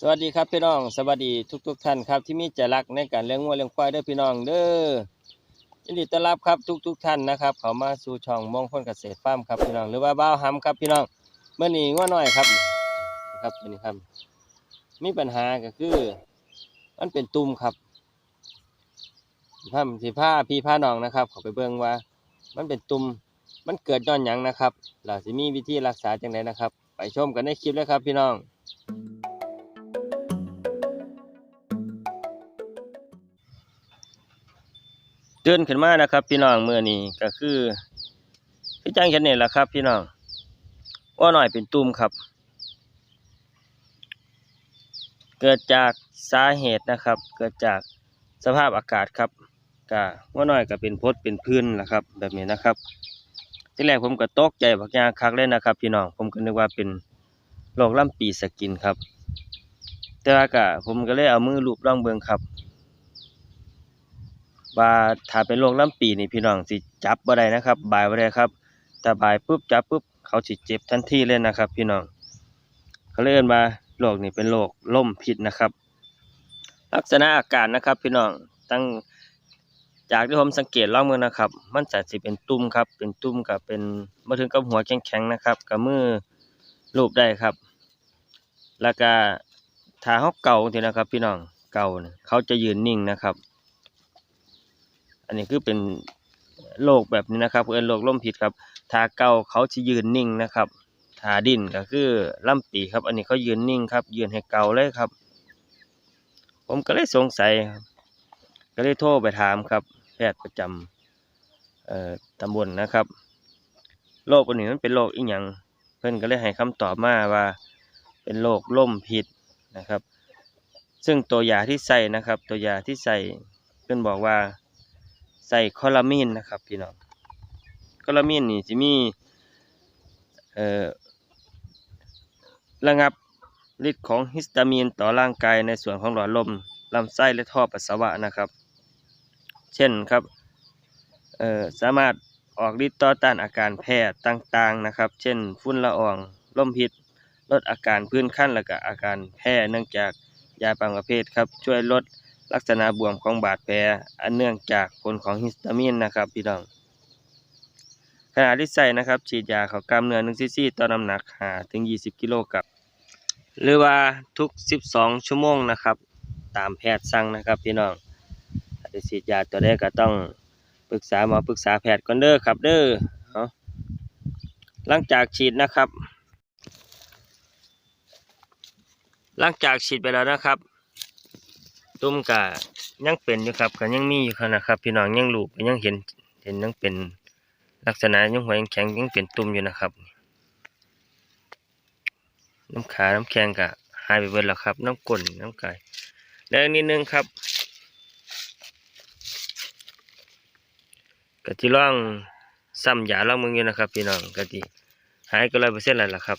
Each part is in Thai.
สวัสดีครับพี่น้องสวัสดีทุกทุกๆท่านครับที่มีใจรักในการเลี้ยงวัวเลี้ยงควายเด้อพี่น้องเด้อยินดีต้อนรับครับทุกทุกๆท่านนะครับ เขามาสู่ช่องมองคลเกษตรฟาร์มครับพี่น้องหรือว่าบ้าวหำครับพี่น้องเมื่อนี้งัวน้อยครับครับตัวนี้ครับมีปัญหาก็คือ มันเป็นตุ่มครับผ้าสีผ้าพี่ผ้าน้องนะครับเขาไปเบิ่งว่า มันเป็นตุ่มมันเกิดย้อนหยังนะครับเราจะมีวิธีรักษาจังไดนะครับ ไปชมกันในคลิปเลยครับพี่น้อง ตื่นขึ้นมานะครับ พี่น้องเมื่อนี้ก็คือพี่จ้างฉันนี่แหละครับ พี่น้องว่าหน่อยเป็นตุ่มครับ เกิดจากสาเหตุนะครับ เกิดจากสภาพอากาศครับก็ว่าหน่อยก็เป็นพดเป็นพื้นแหะครับ แบบนี้นะครับที่แรกผมก็ตกใจบักยาคักเลยนะครับ พี่น้องผมก็นึกว่าเป็นโรคลำปีสกินครับ แต่ว่าก็ผมก็เลยเอามือลูบร่องเบิงครับ ว่าถ้าเป็นโรคลำปีนี่พี่น้องสิจับบ่ได้นะครับบายบ่ได้ครับแต่บายปุ๊บจับปุ๊บเขาสิเจ็บทันทีเลยนะครับ พี่น้องเขาเรียกว่าโรคนี่เป็นโรคล่มพิษนะครับ ลักษณะอาการนะครับ พี่น้องตั้งจากที่ผมสังเกตลองมือนะครับ มันจะสิเป็นตุ่มครับ เป็นตุ่มกับเป็นมาถึงกับหัวแข็งๆนะครับกับมือลูบได้ครับ แล้วก็ถ้าเขาเก่าทีนะครับ พี่น้องเก่าเขาจะยืนนิ่งนะครับ อันนี้คือเป็นโรคแบบนี้นะครับเอินโรคล่มพิษครับถ้าเก่าเขาจะยืนนิ่งนะครับถ้าดินก็คือล่ำปีครับ อันนี้เขายืนนิ่งครับ ยืนให้เก่าเลยครับ ผมก็เลยสงสัยก็เลยโทรไปถามครับ แพทย์ประจำเอ่อตำบลนะครับโรคอันนี้มันเป็นโรคอีหยังเพิ่อนก็เลยให้คำตอบมาว่า เป็นโรคล่มพิษนะครับ ซึ่งตัวยาที่ใส่นะครับ ตัวยาที่ใส่เพิ่อนบอกว่า ใส่คอลามีนนะครับพี่น้องคอลามีนนี่จะมีเอ่อระงับฤทธิ์ของฮิสตามีนต่อร่างกายในส่วนของหลอดลมลำไส้และท่อปัสสาวะนะครับ เช่นครับเอ่อสามารถออกฤทธิ์ต่อต้านอาการแพ้ต่างๆนะครับ เช่นฝุ่นละอองลมพิษลดอาการพื้นขั้นและก็อาการแพ้เนื่องจากยาบางประเภทครับ ช่วยลด ลักษณะบวมของบาดแผลอันเนื่องจากผลของฮิสตามีนนะครับพี่น้องขณะที่ใส่นะครับฉีดยาเขากล้ามเนื้อ1ซีซีต่อน้ำหนัก5ถึง 20 กิโลกรัมหรือว่าทุก 12 ชั่วโมงนะครับตามแพทย์สั่งนะครับพี่น้องถ้าจะฉีดยาตัวใดก็ต้องปรึกษาหมอปรึกษาแพทย์ก่อนเด้อครับเด้อเอาหลังจากฉีดนะครับ หลังจากฉีดไปแล้วนะครับ ตุ้มกะยังเป็นอยู่ครับก็ยังมีอยู่ครับนะครับ พี่น้องยังลูกยังเห็นเห็นยังเป็นลักษณะยังหัวยังแข็งยังเป็นตุ่มอยู่นะครับ น้ำขาน้ำแข็งกะหายไปเบิดแล้วครับ น้ำก้นน้ำกายแล้วอีกนิดนึงครับกะที่ร่องซ้ำยาล่องมึงอยู่นะครับ พี่น้องกะที่หายก็ร้อยเปอร์เซ็นต์แล้วล่ะครับ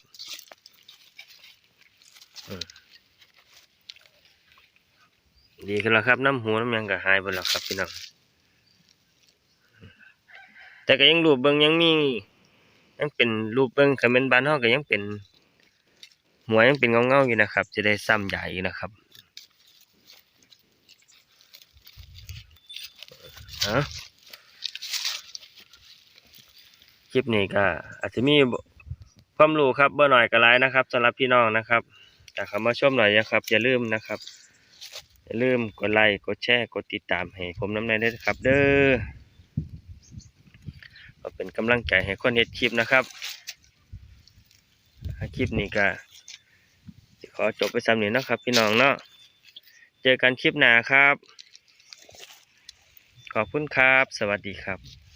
ดีขึ้นแล้วครับน้ำหูน้ำยังก็หายไปแล้วครับพี่น้องแต่ก็ยังรูปเบิงยังมียังเป็นรูปเบิงคอมเมนต์บ้านห้องก็ยังเป็นหัวยังเป็นเงาเงาอยู่นะครับ จะได้ซ้ำใหญ่นะครับฮะคลิปนี้ก็อาจจะมีความรู้ครับเบอร์หน่อยก็ไลายนะครับสำหรับพี่น้องนะครับแต่เขามาชมหน่อยนะครับอย่าลืมนะครับ อย่าลืมกดไลค์กดแชร์กดติดตามให้ผมน้ำในด้วยครับ เด้อก็เป็นกำลังใจให้คนเฮ็ดคลิปนะครับคลิปนี้ก็ขอจบไปสำเนียงนะครับ พี่น้องเนาะเจอกันคลิปหน้าครับ ขอบคุณครับ สวัสดีครับ